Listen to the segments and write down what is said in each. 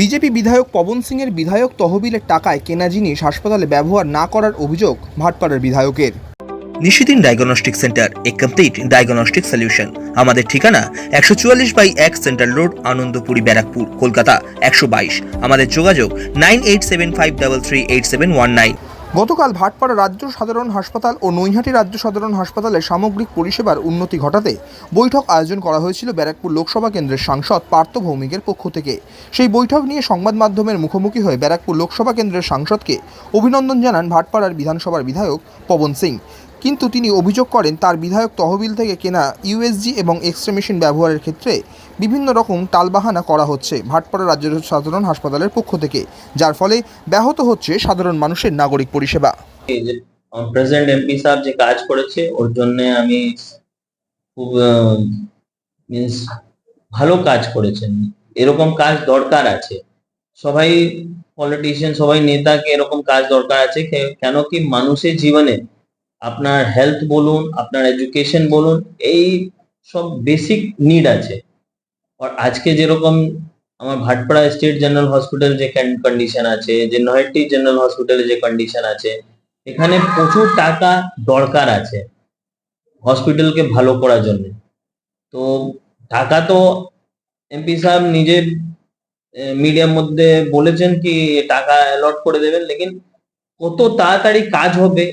BJP বিধায়ক পবন সিংয়ের বিধায়ক তহবিলের টাকায় কেনা জিনিস হাসপাতালে ব্যবহার না করার অভিযোগ ভাটপাড়ার বিধায়কের। Nishidin diagnostic centre, a complete diagnostic solution. আমাদের ঠিকানা একশো চুয়াল্লিশ বাই এক সেন্ট্রাল রোড, আনন্দপুরি, ব্যারাকপুর, কলকাতা, একশো বাইশ। আমাদের যোগাযোগ nine eight seven five double three eight seven one nine. গতকাল ভাটপাড়া রাজ্য সাধারণ হাসপাতাল ও নৈহাটি রাজ্য সাধারণ হাসপাতালে সামগ্রিক পরিষেবার উন্নতি ঘটাতে বৈঠক আয়োজন করা হয়েছিল ব্যারাকপুর লোকসভা কেন্দ্রের সাংসদ পার্থ ভৌমিকের পক্ষ থেকে। সেই বৈঠক নিয়ে সংবাদ মাধ্যমের মুখোমুখি হয়ে ব্যারাকপুর লোকসভা কেন্দ্রের সাংসদকে অভিনন্দন জানান ভাটপাড়ার বিধানসভার বিধায়ক পবন সিং। কিন্তু তিনি অভিযোগ করেন তার বিধায়ক তহবিল থেকে কেনা ইউএসজি এবং এক্সরে মেশিন ব্যবহারের ক্ষেত্রে বিভিন্ন রকম টালবাহানা করা হচ্ছে ভাটপাড়া রাজ্য সাধারণ হাসপাতালের পক্ষ থেকে, যার ফলে ব্যাহত হচ্ছে সাধারণ মানুষের নাগরিক পরিষেবা। প্রেসিডেন্ট এমপি সাহেব যে কাজ করেছে, ওর জন্য আমি খুব মিন্স ভালো কাজ করেছেন। এরকম কাজ দরকার আছে। সবাই পলিটিশিয়ান সবাই নেতাকে এরকম কাজ দরকার আছে কেন কি মানুষের জীবনে আপনার হেলথ বলুন, আপনার এডুকেশন বলুন, এই সব বেসিক নিড আছে। আর আজকে যেরকম আমার ভাটপাড়া স্টেট জেনারেল হসপিটাল যে কন্ডিশন আছে, যে নয়টি জেনারেল হসপিটালে যে কন্ডিশন আছে, এখানে প্রচুর টাকা দরকার আছে হসপিটালকে ভালো করার জন্য। তো টাকা তো এমপি সাহেব নিজে মিডিয়ার মধ্যে বলেছেন কি, টাকা অ্যালট করে দেবেন, লেকিন কত তাড়াতাড়ি কাজ হবে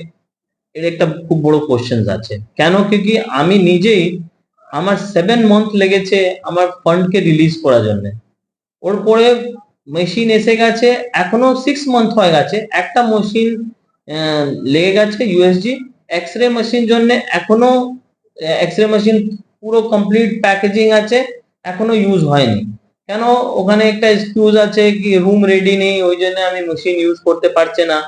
এর একটা খুব বড় কোশ্চেন আছে। কেন? কি আমি নিজেই আমার সেভেন মান্থ লেগেছে আমার ফান্ডকে রিলিজ করার জন্য। ওর পরে মেশিন এসে গেছে, এখনও সিক্স মান্থ হয়ে গেছে। একটা মেশিন লেগে গেছে ইউএসজি এক্স রে মেশিন জন্য এখনও এক্স রে মেশিন পুরো কমপ্লিট প্যাকেজিং আছে, এখনও ইউজ হয়নি। কেন? ওখানে একটা এক্সকিউজ আছে কি রুম রেডি নেই, ওই জন্য আমি মেশিন ইউজ করতে পারছে না।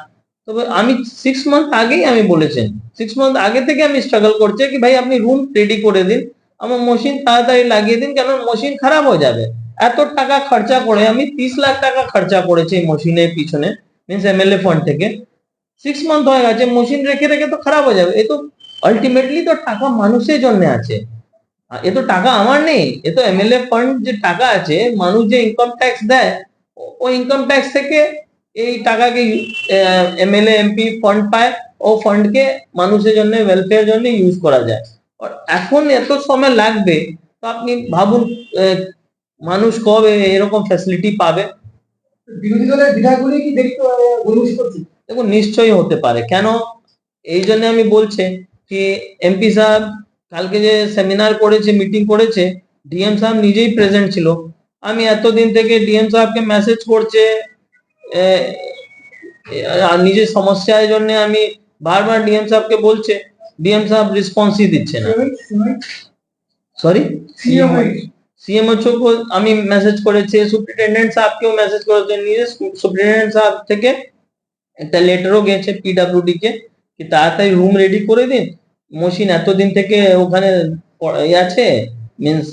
তবে আমি সিক্স মান্থ আগেই আমি বলেছেন। সিক্স মান্থ আগে থেকে আমি স্ট্রাগল করছি কি ভাই আপনি রুম রেডি করে দিন, আমার মেশিন তাড়াতাড়ি লাগিয়ে দিন কেন মেশিন খারাপ হয়ে যাবে। এত টাকা খরচা করে, আমি তিরিশ লাখ টাকা খরচা করেছি এই মেশিনের পিছনে মিনস এমএলএ ফান্ড থেকে। সিক্স মান্থ হয়ে গেছে মেশিন রেখে রেখে তো খারাপ হয়ে যাবে। এ তো আলটিমেটলি তো টাকা মানুষের জন্য আছে। এ তো টাকা আমার নেই, এ তো এমএলএ ফান্ড যে টাকা আছে, মানুষ যে ইনকাম ট্যাক্স দেয়, ও- ও ইনকাম ট্যাক্স থেকে এই টাকাকে এমএলএ এমপি ফান্ড পায়। ও ফান্ডকে মানুষের জন্য ওয়েলফেয়ার জন্য ইউজ করা যায়। আর এখন এত সময় লাগবে তো আপনি ভাবুন মানুষ কবে এরকম ফ্যাসিলিটি পাবে? বিরোধী দলের বিধায়কগুলি কি দেখতে দেখুন নিশ্চয়ই হতে পারে। কেন? এই জন্য আমি বলছি কি এমপি সাহেব কালকে যে সেমিনার করেছে মিটিং করেছে ডিএম সাহেব নিজেই প্রেজেন্ট ছিল। আমি এতদিন থেকে ডিএম সাহেবকে মেসেজ করছে আর নিজের সমস্যার জন্য আমি বারবার ডিএম সাহেবকে বলছে ডিএম সাহেব রেসপন্সই দিচ্ছে না। সরি সিএমএচও আমি মেসেজ করেছি সুপ্রিনটেন্ডেন্ট সাহেবকেও মেসেজ করেছে নিজে সুপ্রিনটেন্ডেন্ট সাহেব থেকে একটা লেটারও গেছে পিডাব্লিউডি কে কি তাড়াতাড়ি রুম রেডি করে দিন। মেশিন এতদিন থেকে ওখানে আছে মিনস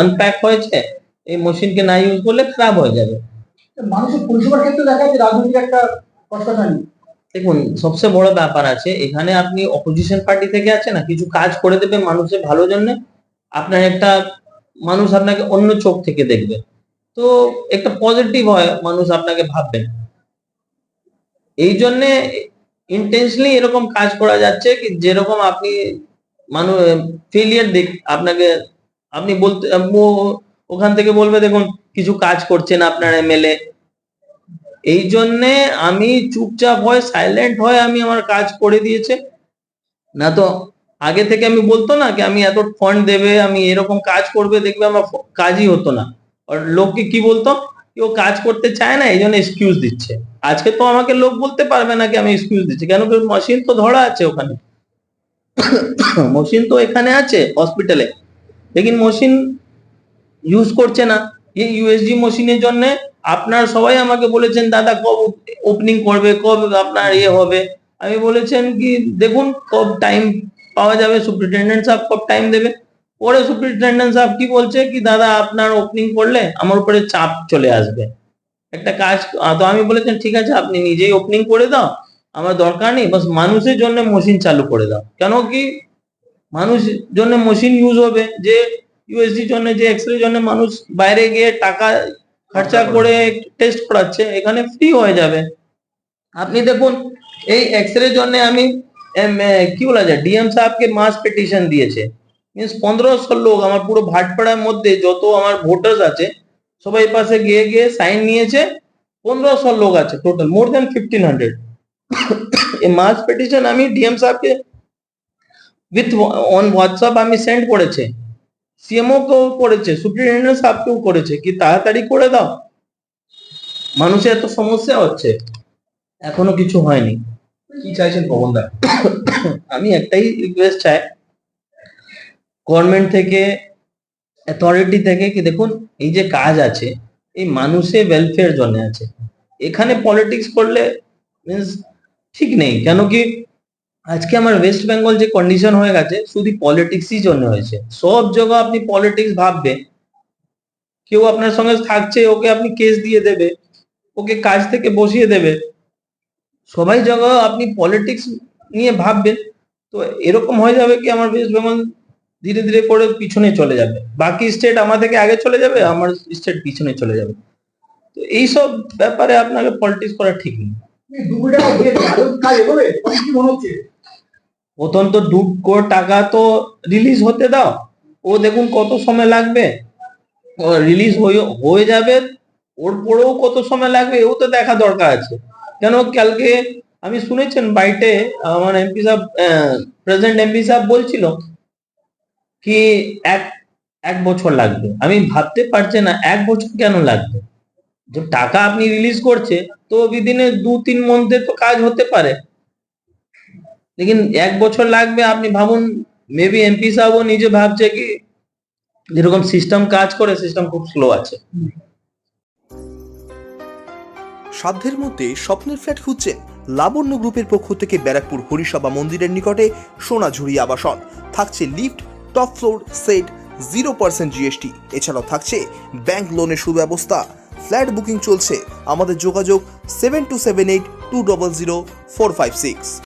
আনপ্যাক হয়েছে এই মেশিনকে না ইউজ করলে খারাপ হয়ে যাবে। মানুষের পরিষেবার ক্ষেত্রে দেখা যাচ্ছে রাজনৈতিক একটা কষ্টটা দেখুন, সবচেয়ে বড় ব্যাপার আছে, এখানে আপনি অপোজিশন পার্টি থেকে আছে না, কিছু কাজ করে দেবে মানুষের ভালো জন্য, আপনার একটা মানুষ আপনাকে অন্য চোখ থেকে দেখবে। তো একটা পজিটিভ হয়, মানুষ আপনাকে ভাববেন এই জন্য ইন্টেন্সলি এরকম কাজ করা যাচ্ছে কি, যেরকম আপনি মানুষ ফেলিয়ার দেখ আপনাকে আপনি বলতে ওখান থেকে বলবে, দেখুন, কিছু কাজ করছেন আপনার এমএলএ এই জন্যে আমি চুপচাপ হয়ে সাইলেন্ট হয়ে আমি আমার কাজ করে দিয়েছে। না তো, আগে থেকে আমি বলতো না কি আমি এত ফান্ড দেবে, আমি এরকম কাজ করবে, দেখবে আমার কাজই হতো না। আর লোককে কি বলতো? কেউ কাজ করতে চায় না এই জন্য এক্সকিউজ দিচ্ছে। আজকে তো আমাকে লোক বলতে পারবে না কি আমি এক্সকিউজ দিচ্ছি। কেন মেশিন তো ধরা আছে ওখানে। মেশিন তো এখানে আছে হসপিটালে লেকিন মেশিন ইউজ করছে না। এই ইউএসজি মেশিনের জন্য আপনার সবাই আমাকে বলেছেন, দাদা, কব ওপেনিং করবে, কবে আপনার ইয়ে হবে। আমি বলেছেন কি, দেখুন, কব টাইম পাওয়া যাবে। সুপ্রিনটেন্ডেন্ট সাহেব কব টাইম দেবে। পরে সুপ্রিনটেন্ডেন্ট সাহেব কি বলছে কি, দাদা, আপনার ওপেনিং করলে আমার উপরে চাপ চলে আসবে। একটা কাজ তো আমি বলেছেন, ঠিক আছে, আপনি নিজেই ওপেনিং করে দাও। আমার দরকার নেই, বাস মানুষের জন্য মেশিন চালু করে দাও। কেন কি মানুষ জন্য মেশিন ইউজ হবে যে ইউএসডি জন্য যে এক্স রে জন্য মানুষ বাইরে গিয়ে টাকা খরচা করে টেস্ট করাচ্ছে এখানে ফ্রি হয়ে যাবে। আপনি দেখুন এই এক্স রে জন্য আমি কি বলা যায় ডিএম সাহেবকে মাস পিটিশন দিয়েছে। মিনস পনেরোশো লোক আমার পুরো ভাটপাড়ার মধ্যে যত আমার ভোটার্স আছে সবাই পাশে গিয়ে গিয়ে সাইন নিয়েছে পনেরোশো লোক আছে total more than fifteen hundred এই মাস পিটিশন আমি ডিএম সাহেবকে উইথ অন হোয়াটসঅ্যাপ আমি সেন্ড করেছে। সিএমও কেও করেছে সুপ্রিনটেন্ডেন্ট সাহেবকেও করেছে, কি তাড়াতাড়ি করে দাও? মানুষের এত সমস্যা হচ্ছে, এখনও কিছু হয়নি। কি চাইছেন পবন দা? আমি একটাই রিকোয়েস্ট চাই গভর্নমেন্ট থেকে অথরিটি থেকে, কি দেখুন, এই যে কাজ আছে, এই মানুষের ওয়েলফেয়ার জন্য আছে। এখানে পলিটিক্স করলে মিন্স ঠিক নেই, কেন কি আজকে আমার ওয়েস্ট বেঙ্গল যে কন্ডিশন হয়ে গেছে, শুধু পলিটিক্সই জন্য হয়েছে। সব জায়গা আপনি পলিটিক্স ভাববে কেউ আপনার সঙ্গে থাকছে, ওকে আপনি কেস দিয়ে দেবে, ওকে কাজ থেকে বসিয়ে দেবে। সবাই জায়গা আপনি পলিটিক্স নিয়ে ভাববেন। তো এরকম হয়ে যাবে কি আমার ওয়েস্ট বেঙ্গল ধীরে ধীরে করে পিছনে চলে যাবে। বাকি স্টেট আমার থেকে আগে চলে যাবে, আমার স্টেট পিছনে চলে যাবে। তো এইসব ব্যাপারে আপনাকে পলিটিক্স করা ঠিক নেই দু কোটি টাকা দিয়ে আদৌ কাজ এগোবে তোমার কি মনে হচ্ছে প্রথম তো দু কোটি টাকা তো রিলিজ হতে দাও। ও দেখুন কত সময় লাগবে। রিলিজ হয়ে যাবে, ওর পরেও কত সময় লাগবে এও তো দেখা দরকার আছে। কেন কালকে আমি শুনেছেন বাইটে, আমার এমপি সাহেব প্রেজেন্ট এমপি সাহেব বলছিল কি এক এক বছর লাগবে। আমি ভাবতে পারছি না এক বছর কেন লাগবে? যে টাকা আপনি রিলিজ করছে, তো বিদিনে দু তিন মধ্যে তো কাজ হতে পারে। লেকিন এক বছর লাগবে আপনি ভাবুন মেবি এমপি সাহেবও নিজে ভাবছে কি যেরকম সিস্টেম কাজ করে সিস্টেম খুব স্লো আছে সাধ্যের মধ্যে স্বপ্নের ফ্ল্যাট খুঁজছেন লাবণ্য গ্রুপের পক্ষ থেকে ব্যারাকপুর হরিসভা মন্দিরের নিকটে সোনাঝুরি আবাসন। থাকছে lift, top floor, set zero percent GST এছাড়াও থাকছে ব্যাংক লোনের সুব্যবস্থা। ফ্ল্যাট বুকিং চলছে। আমাদের যোগাযোগ seven two seven eight two double zero four five six